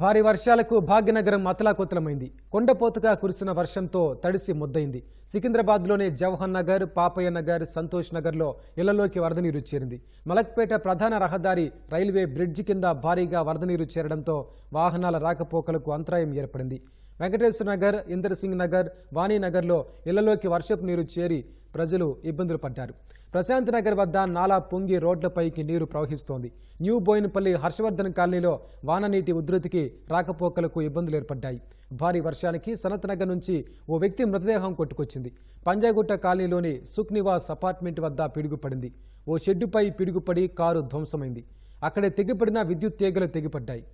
భారీ వర్షాలకు భాగ్యనగరం అతలాకుతలమైంది. కొండపోతగా కురిసిన వర్షంతో తడిసి ముద్దయింది. సికింద్రాబాద్లోని జవహర్ నగర్ పాపయ్య నగర్ సంతోష్ నగర్లో ఇళ్ళలోకి వరద నీరు చేరింది. మలక్పేట ప్రధాన రహదారి రైల్వే బ్రిడ్జి కింద భారీగా వరద నీరు చేరడంతో వాహనాల రాకపోకలకు అంతరాయం ఏర్పడింది. వెంకటేశ్వర నగర్ ఇందర్సింగ్ నగర్ వాణినగర్లో ఇళ్ళలోకి వర్షపు నీరు చేరి ప్రజలు ఇబ్బందులు పడ్డారు. ప్రశాంత్ నగర్ వద్ద నాలా పొంగి రోడ్లపైకి నీరు ప్రవహిస్తోంది. న్యూ బోయినపల్లి హర్షవర్ధన్ కాలనీలో వాననీటి ఉధృతికి రాకపోకలకు ఇబ్బందులు ఏర్పడ్డాయి. భారీ వర్షానికి సనత్ నగర్ నుంచి ఓ వ్యక్తి మృతదేహం కొట్టుకొచ్చింది. పంజాగుట్ట కాలనీలోని సుఖ్నివాస్ అపార్ట్మెంట్ వద్ద పిడుగుపడింది. ఓ షెడ్డుపై పిడుగుపడి కారు ధ్వంసమైంది. అక్కడే తెగిపడిన విద్యుత్ తీగలు తెగిపడ్డాయి.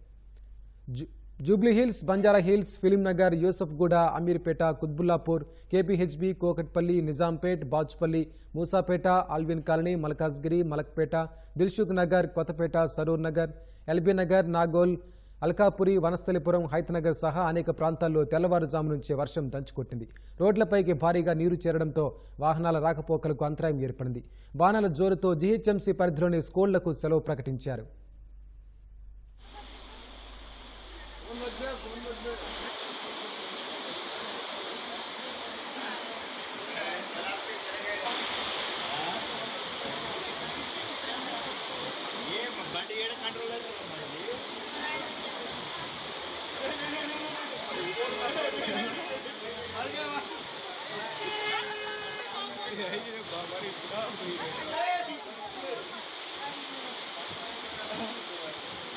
Jubilee Hills Jubilee Hills Banjara Hills Film Nagar Yousufguda Ameerpet Quthbullapur KPHB Kukatpally Nizampet Bachupally Moosapet Alvin Colony Malkajgiri Malakpet Dilsukh Nagar Kothapet Saroor Nagar LB Nagar Nagole Alkapuri Vanasthalipuram Hayathnagar సహా అనేక ప్రాంతాల్లో తెల్లవారుజాము నుంచే వర్షం దంచుకొట్టింది. రోడ్లపైకి భారీగా నీరు చేరడంతో వాహనాల రాకపోకలకు అంతరాయం ఏర్పడింది. వాహనాల జోరుతో జీహెచ్ఎంసీ పరిధిలోని స్కూళ్ళకు సెలవు ప్రకటించారు.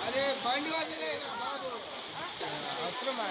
అరే బండి వదిలేరా బాబు. అవసరమా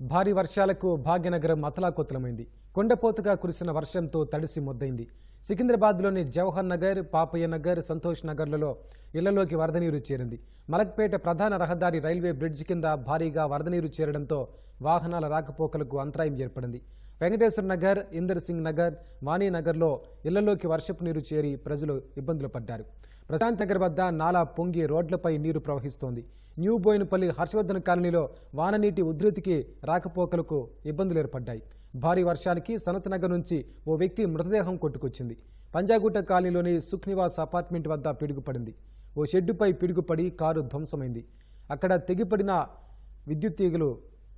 భారీ వర్షాలకు భాగ్యనగరం అతలాకుతలమైంది. కొండపోతగా కురిసిన వర్షంతో తడిసి మొద్దైంది సికింద్రాబాద్లోని జవహర్ నగర్ పాపయ్య నగర్ సంతోష్ నగర్లలో ఇళ్ళలోకి వరద నీరు చేరింది. మలక్పేట ప్రధాన రహదారి రైల్వే బ్రిడ్జ్ కింద భారీగా వరద నీరు చేరడంతో వాహనాల రాకపోకలకు అంతరాయం ఏర్పడింది. వెంకటేశ్వర నగర్ ఇందర్ సింగ్ నగర్ వాణినగర్లో ఇళ్ళలోకి వర్షపు నీరు చేరి ప్రజలు ఇబ్బందులు పడ్డారు. ప్రశాంత్ నగర్ వద్ద నాలా పొంగి రోడ్లపై నీరు ప్రవహిస్తోంది. న్యూ బోయినపల్లి హర్షవర్ధన్ కాలనీలో వాననీటి ఉధృతికి రాకపోకలకు ఇబ్బందులు ఏర్పడ్డాయి. భారీ వర్షానికి సనత్ నగర్ నుంచి ఓ వ్యక్తి మృతదేహం కొట్టుకొచ్చింది. పంజాగుట్ట కాలనీలోని సుఖ్నివాస్ అపార్ట్మెంట్ వద్ద పిడుగుపడింది. ఓ షెడ్డుపై పిడుగుపడి కారు ధ్వంసమైంది. అక్కడ తెగిపడిన విద్యుత్ తీగలు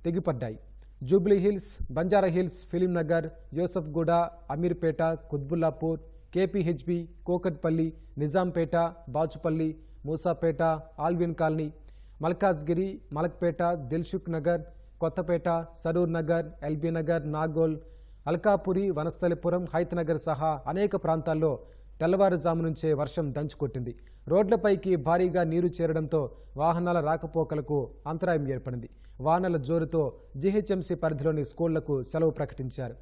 తెగిపడ్డాయి. Jubilee Hills Banjara Hills Film Nagar Yousufguda Ameerpet Quthbullapur KPHB Kukatpally Nizampet Bachupally Moosapet Alvin Colony Malkajgiri Malakpet Dilsukh Nagar Kothapet Saroor Nagar LB Nagar Nagole Alkapuri Vanasthalipuram Hayathnagar సహా అనేక ప్రాంతాల్లో తెల్లవారుజాము నుంచే వర్షం దంచుకొట్టింది రోడ్లపైకి భారీగా నీరు చేరడంతో వాహనాల రాకపోకలకు అంతరాయం ఏర్పడింది. వానల జోరుతో జీహెచ్ఎంసీ పరిధిలోని స్కూళ్ళకు సెలవు ప్రకటించారు.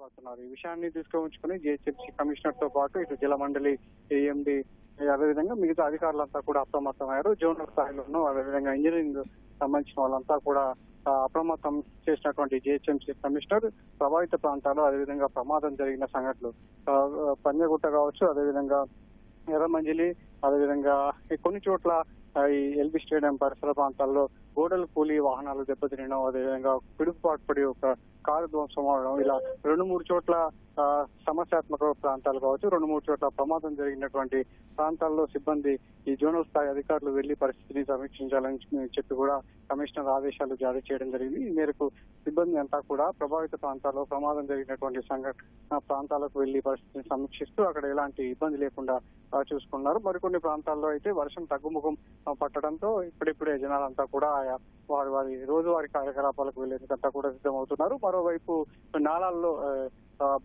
ఇబ్బంది ఈ విషయాన్ని దృష్టిలో ఉంచుకుని జిహెచ్ఎంసీ కమిషనర్తో పాటు ఇటు జలమండలి ఏఎండి అదేవిధంగా మిగతా అధికారులంతా కూడా అప్రమత్తమయ్యారు. జోనల్ స్థాయిలోనూ అదేవిధంగా ఇంజనీరింగ్ సంబంధించిన వాళ్ళంతా కూడా అప్రమత్తం చేసినటువంటి జిహెచ్ఎంసీ కమిషనర్ ప్రభావిత ప్రాంతాలు అదేవిధంగా ప్రమాదం జరిగిన సంఘటనలు పంజగుట్ట కావచ్చు అదేవిధంగా ఎర్రమంజిలి అదేవిధంగా ఈ కొన్ని చోట్ల ఈ ఎల్బీ స్టేడియం పరిసర ప్రాంతాల్లో గోడలు కూలి వాహనాలు దెబ్బతినడం అదేవిధంగా పిడుగుపాటు పడి ఒక కారు ధ్వంసం అవడం ఇలా రెండు మూడు చోట్ల సమస్యాత్మక ప్రాంతాలు కావచ్చు రెండు మూడు చోట్ల ప్రమాదం జరిగినటువంటి ప్రాంతాల్లో సిబ్బంది ఈ జోనల్ స్థాయి అధికారులు వెళ్ళి పరిస్థితిని సమీక్షించాలని చెప్పి కూడా కమిషనర్ ఆదేశాలు జారీ చేయడం జరిగింది. ఈ మేరకు సిబ్బంది అంతా కూడా ప్రభావిత ప్రాంతాల్లో ప్రమాదం జరిగినటువంటి సంఘటన ప్రాంతాలకు వెళ్ళి పరిస్థితిని సమీక్షిస్తూ అక్కడ ఎలాంటి ఇబ్బంది లేకుండా చూసుకున్నారు. మరికొన్ని ప్రాంతాల్లో అయితే వర్షం తగ్గుముఖం పట్టడంతో ఇప్పుడిప్పుడే జనాలంతా కూడా ఆయా వారి వారి రోజువారి కార్యకలాపాలకు వెళ్ళేందుకంతా కూడా సిద్ధమవుతున్నారు. మరోవైపు నాళాల్లో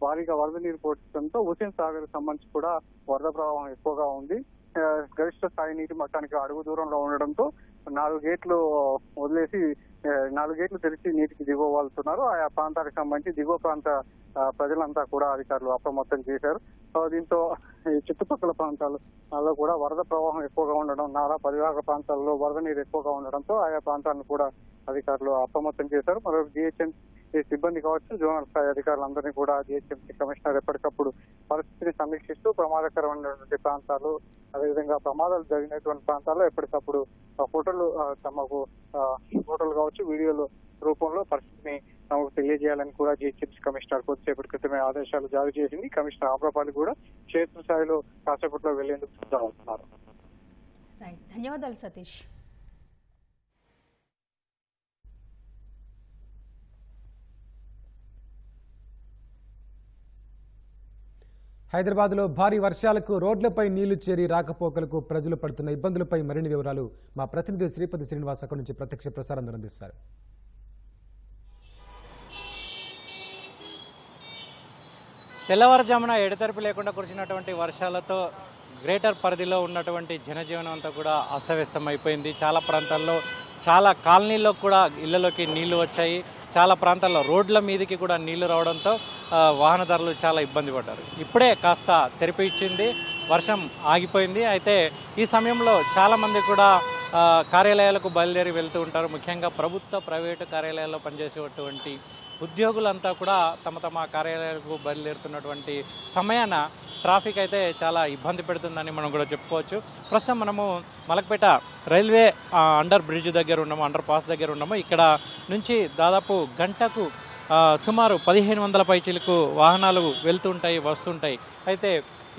భారీగా వరద నీరు పోటడంతో హుసేన్ సాగర్ సంబంధించి కూడా వరద ప్రవాహం ఎక్కువగా ఉంది. గరిష్ట స్థాయి నీటి మట్టానికి అడుగు దూరంలో ఉండడంతో నాలుగు గేట్లు వదిలేసి నాలుగు గేట్లు తెరిచి నీటికి దిగువ వాళ్తున్నారు ఆయా ప్రాంతాలకు సంబంధించి దిగువ ప్రాంత ప్రజలంతా కూడా అధికారులు అప్రమత్తం చేశారు. దీంతో ఈ చుట్టుపక్కల ప్రాంతాలలో కూడా వరద ప్రవాహం ఎక్కువగా ఉండడం నారా పరివాహక ప్రాంతాల్లో వరద నీరు ఎక్కువగా ఉండడంతో ఆయా ప్రాంతాలను కూడా అధికారులు అప్రమత్తం చేశారు. మరో ఈ సిబ్బంది కావచ్చు జోనల్ స్థాయి అధికారులందరినీ కూడా జిహెచ్ఎంసీ కమిషనర్ ఎప్పటికప్పుడు పరిస్థితిని సమీక్షిస్తూ ప్రమాదకరమైనటువంటి ప్రాంతాలు అదేవిధంగా ప్రమాదాలు జరిగినటువంటి ప్రాంతాల్లో ఎప్పటికప్పుడు ఆ, ఫోటోలు తమకు ఫోటోలు కావచ్చు వీడియోలు రూపంలో పరిస్థితిని తమకు తెలియజేయాలని కూడా జిహెచ్ఎంసీ కమిషనర్ కొద్దిసేపటి క్రితమే ఆదేశాలు జారీ చేసింది. కమిషనర్ ఆమ్రపాలి కూడా క్షేత్రస్థాయిలో కాసేపట్లో వెళ్ళేందుకు సిద్ధమవుతున్నారు. ధన్యవాదాలు సతీష్. హైదరాబాద్లో భారీ వర్షాలకు రోడ్లపై నీళ్ళు చేరి రాకపోకలకు ప్రజలు పడుతున్న ఇబ్బందులపై మరిన్ని వివరాలు మా ప్రతినిధి శ్రీపతి శ్రీనివాస్ అక్కడి నుంచి ప్రత్యక్ష ప్రసారం అందిస్తారు తెల్లవారుజామున ఎడతెరపు లేకుండా కురిసినటువంటి వర్షాలతో గ్రేటర్ పరిధిలో ఉన్నటువంటి జనజీవనం అంతా కూడా అస్తవ్యస్తం అయిపోయింది చాలా ప్రాంతాల్లో చాలా కాలనీల్లో కూడా ఇళ్ళలోకి నీళ్ళు వచ్చాయి. చాలా ప్రాంతాల్లో రోడ్ల మీదకి కూడా నీళ్ళు రావడంతో వాహనదారులు చాలా ఇబ్బంది పడ్డారు. ఇప్పుడే కాస్త తెరిపి ఇచ్చింది వర్షం ఆగిపోయింది. అయితే ఈ సమయంలో చాలామంది కూడా కార్యాలయాలకు బయలుదేరి వెళ్తూ ఉంటారు. ముఖ్యంగా ప్రభుత్వ ప్రైవేటు కార్యాలయాల్లో పనిచేసేటువంటి ఉద్యోగులంతా కూడా తమ తమ కార్యాలయాలకు బయలుదేరుతున్నటువంటి సమయాన ట్రాఫిక్ అయితే చాలా ఇబ్బంది పెడుతుందని మనం కూడా చెప్పుకోవచ్చు. ప్రస్తుతం మనము మలక్పేట రైల్వే అండర్ బ్రిడ్జ్ దగ్గర ఉన్నాము అండర్ పాస్ దగ్గర ఉన్నాము. ఇక్కడ నుంచి దాదాపు గంటకు సుమారు పదిహేను వందల పైచీలకు వాహనాలు వెళ్తుంటాయి వస్తుంటాయి. అయితే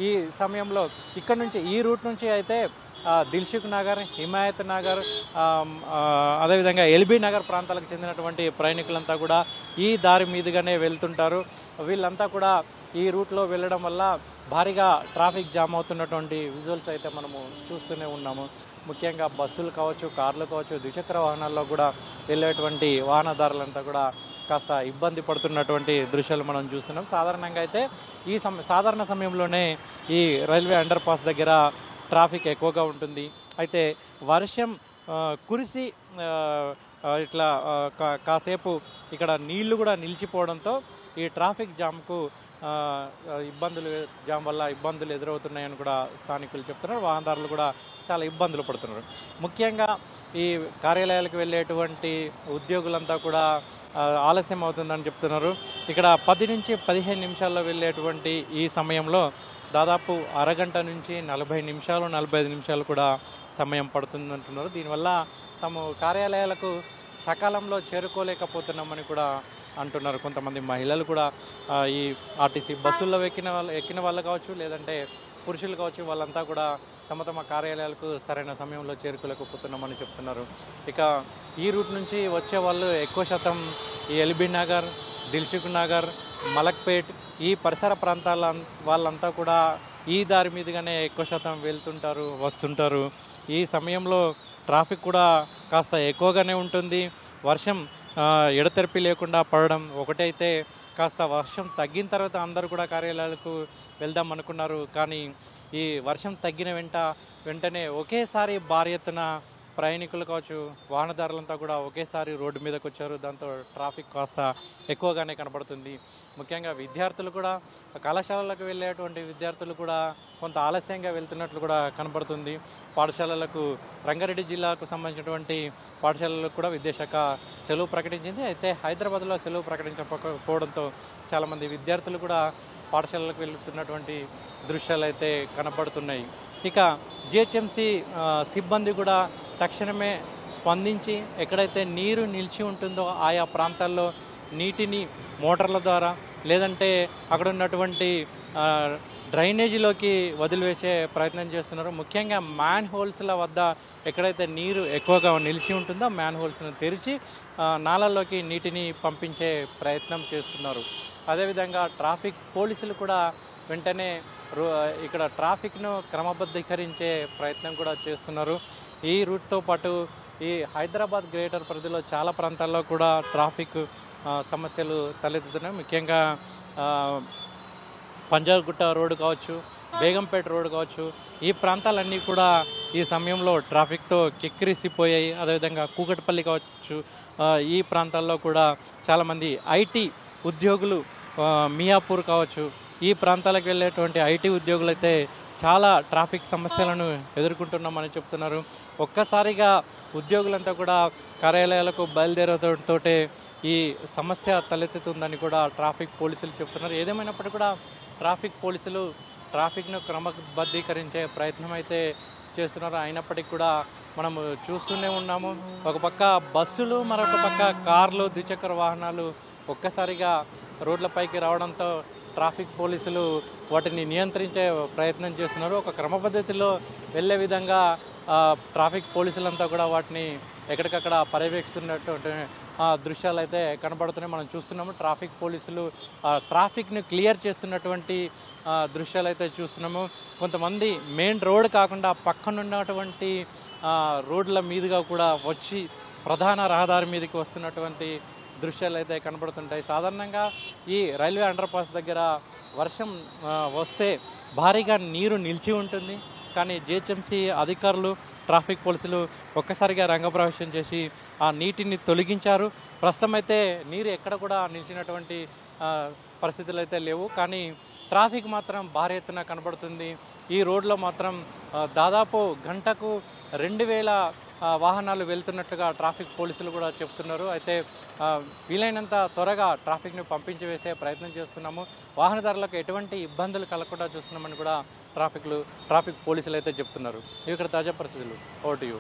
ఈ సమయంలో ఇక్కడ నుంచి ఈ రూట్ నుంచి అయితే దిల్షుక్ నగర్ హిమాయత్ నగర్ అదేవిధంగా ఎల్బీ నగర్ ప్రాంతాలకు చెందినటువంటి ప్రయాణికులంతా కూడా ఈ దారి మీదుగానే వెళ్తుంటారు. వీళ్ళంతా కూడా ఈ రూట్లో వెళ్ళడం వల్ల భారీగా ట్రాఫిక్ జామ్ అవుతున్నటువంటి విజువల్స్ అయితే మనము చూస్తూనే ఉన్నాము. ముఖ్యంగా బస్సులు కావచ్చు కార్లు కావచ్చు ద్విచక్ర వాహనాల్లో కూడా వెళ్ళేటువంటి వాహనదారులంతా కూడా కాస్త ఇబ్బంది పడుతున్నటువంటి దృశ్యాలు మనం చూస్తున్నాం. సాధారణంగా అయితే ఈ సమ సాధారణ సమయంలోనే ఈ రైల్వే అండర్ పాస్ దగ్గర ట్రాఫిక్ ఎక్కువగా ఉంటుంది. అయితే వర్షం కురిసి ఇట్లా కా- కాసేపు ఇక్కడ నీళ్ళు కూడా నిలిచిపోవడంతో ఈ ట్రాఫిక్ జామ్కు ఇబ్బందులు జామ్ వల్ల ఇబ్బందులు ఎదురవుతున్నాయని కూడా స్థానికులు చెప్తున్నారు. వాహనదారులు కూడా చాలా ఇబ్బందులు పడుతున్నారు. ముఖ్యంగా ఈ కార్యాలయాలకు వెళ్ళేటువంటి ఉద్యోగులంతా కూడా ఆలస్యం అవుతుందని చెప్తున్నారు. ఇక్కడ పది నుంచి పదిహేను నిమిషాల్లో వెళ్ళేటువంటి ఈ సమయంలో దాదాపు అరగంట నుంచి నలభై నిమిషాలు నలభై ఐదు నిమిషాలు కూడా సమయం పడుతుంది అంటున్నారు దీనివల్ల తాము కార్యాలయాలకు సకాలంలో చేరుకోలేకపోతున్నామని కూడా అంటున్నారు కొంతమంది మహిళలు కూడా ఈ ఆర్టీసీ బస్సుల్లో ఎక్కిన వాళ్ళు ఎక్కిన వాళ్ళు కావచ్చు లేదంటే పురుషులు కావచ్చు వాళ్ళంతా కూడా తమ తమ కార్యాలయాలకు సరైన సమయంలో చేరుకోలేకపోతున్నామని చెప్తున్నారు. ఇక ఈ రూట్ నుంచి వచ్చే వాళ్ళు ఎక్కువ శాతం ఈ ఎల్బీ నగర్ దిల్సుఖ్ నగర్ మలక్పేట్ ఈ పరిసర ప్రాంతాల వాళ్ళంతా కూడా ఈ దారి మీదుగానే ఎక్కువ శాతం వెళ్తుంటారు వస్తుంటారు. ఈ సమయంలో ట్రాఫిక్ కూడా కాస్త ఎక్కువగానే ఉంటుంది. వర్షం ఎడతెరిపి లేకుండా పడడం ఒకటైతే కాస్త వర్షం తగ్గిన తర్వాత అందరూ కూడా కార్యాలయాలకు వెళ్దాం అనుకున్నారు. కానీ ఈ వర్షం తగ్గిన వెంట వెంటనే ఒకేసారి భారీ ఎత్తున ప్రయాణికులు కావచ్చు వాహనదారులంతా కూడా ఒకేసారి రోడ్డు మీదకి వచ్చారు దాంతో ట్రాఫిక్ కాస్త ఎక్కువగానే కనబడుతుంది. ముఖ్యంగా విద్యార్థులు కూడా కళాశాలలకు వెళ్ళేటువంటి విద్యార్థులు కూడా కొంత ఆలస్యంగా వెళ్తున్నట్లు కూడా కనబడుతుంది. పాఠశాలలకు రంగారెడ్డి జిల్లాకు సంబంధించినటువంటి పాఠశాలలకు కూడా విద్యాశాఖ సెలవు ప్రకటించింది. అయితే హైదరాబాద్లో సెలవు ప్రకటించకపోవడంతో చాలామంది విద్యార్థులు కూడా పాఠశాలలకు వెళ్తున్నటువంటి దృశ్యాలు అయితే కనబడుతున్నాయి. ఇక జిహెచ్ఎంసి సిబ్బంది కూడా తక్షణమే స్పందించి ఎక్కడైతే నీరు నిలిచి ఉంటుందో ఆయా ప్రాంతాల్లో నీటిని మోటార్ల ద్వారా లేదంటే అక్కడ ఉన్నటువంటి డ్రైనేజీలోకి వదిలివేసే ప్రయత్నం చేస్తున్నారు. ముఖ్యంగా మ్యాన్ హోల్స్ల వద్ద ఎక్కడైతే నీరు ఎక్కువగా నిలిచి ఉంటుందో మ్యాన్ హోల్స్ను తెరిచి నాలల్లోకి నీటిని పంపించే ప్రయత్నం చేస్తున్నారు. అదేవిధంగా ట్రాఫిక్ పోలీసులు కూడా వెంటనే రో- ఇక్కడ ట్రాఫిక్ను క్రమబద్ధీకరించే ప్రయత్నం కూడా చేస్తున్నారు. ఈ రూట్తో పాటు ఈ హైదరాబాద్ గ్రేటర్ పరిధిలో చాలా ప్రాంతాల్లో కూడా ట్రాఫిక్ సమస్యలు తలెత్తుతున్నాయి. ముఖ్యంగా పంజాగుట్ట రోడ్డు కావచ్చు బేగంపేట రోడ్డు కావచ్చు ఈ ప్రాంతాలన్నీ కూడా ఈ సమయంలో ట్రాఫిక్తో కిక్కిరిసిపోయాయి. అదేవిధంగా కూకట్పల్లి కావచ్చు ఈ ప్రాంతాల్లో కూడా చాలామంది ఐటీ ఉద్యోగులు మియాపూర్ కావచ్చు ఈ ప్రాంతాలకు వెళ్ళేటువంటి ఐటీ ఉద్యోగులు అయితే చాలా ట్రాఫిక్ సమస్యలను ఎదుర్కొంటున్నామని చెప్తున్నారు. ఒక్కసారిగా ఉద్యోగులంతా కూడా కార్యాలయాలకు బయలుదేరడంతో ఈ సమస్య తలెత్తుతుందని కూడా ట్రాఫిక్ పోలీసులు చెప్తున్నారు. ఏదేమైనప్పటికీ కూడా ట్రాఫిక్ పోలీసులు ట్రాఫిక్ను క్రమబద్ధీకరించే ప్రయత్నం అయితే చేస్తున్నారు. అయినప్పటికీ కూడా మనము చూస్తూనే ఉన్నాము. ఒక పక్క బస్సులు మరొక పక్క కార్లు ద్విచక్ర వాహనాలు ఒక్కసారిగా రోడ్లపైకి రావడంతో ట్రాఫిక్ పోలీసులు వాటిని నియంత్రించే ప్రయత్నం చేస్తున్నారు. ఒక క్రమపద్ధతిలో వెళ్ళే విధంగా ట్రాఫిక్ పోలీసులంతా కూడా వాటిని ఎక్కడికక్కడ పర్యవేక్షిస్తున్నటువంటి ఆ, దృశ్యాలు అయితే కనబడుతున్నాయి. మనం చూస్తున్నాము ట్రాఫిక్ పోలీసులు ట్రాఫిక్ను క్లియర్ చేస్తున్నటువంటి దృశ్యాలు అయితే చూస్తున్నాము. కొంతమంది మెయిన్ రోడ్ కాకుండా పక్కనున్నటువంటి రోడ్ల మీదుగా కూడా వచ్చి ప్రధాన రహదారి మీదకి వస్తున్నటువంటి దృశ్యాలు అయితే కనబడుతుంటాయి. సాధారణంగా ఈ రైల్వే అండర్ పాస్ దగ్గర వర్షం వస్తే భారీగా నీరు నిలిచి ఉంటుంది. కానీ జిహెచ్ఎంసీ అధికారులు ట్రాఫిక్ పోలీసులు ఒక్కసారిగా రంగప్రవేశం చేసి ఆ నీటిని తొలగించారు. ప్రస్తుతం అయితే నీరు ఎక్కడ కూడా నిలిచినటువంటి పరిస్థితులు అయితే లేవు. కానీ ట్రాఫిక్ మాత్రం భారీ ఎత్తున కనబడుతుంది. ఈ రోడ్లో మాత్రం దాదాపు గంటకు రెండు వేల వాహనాలు వెళ్తున్నట్లుగా ట్రాఫిక్ పోలీసులు కూడా చెప్తున్నారు. అయితే వీలైనంత త్వరగా ట్రాఫిక్ను పంపించి వేసే ప్రయత్నం చేస్తున్నాము. వాహనదారులకు ఎటువంటి ఇబ్బందులు కలగకుండా చూస్తున్నామని కూడా ట్రాఫిక్లు ట్రాఫిక్ పోలీసులు అయితే చెప్తున్నారు. ఇవి ఇక్కడ తాజా పరిస్థితులు. Vote you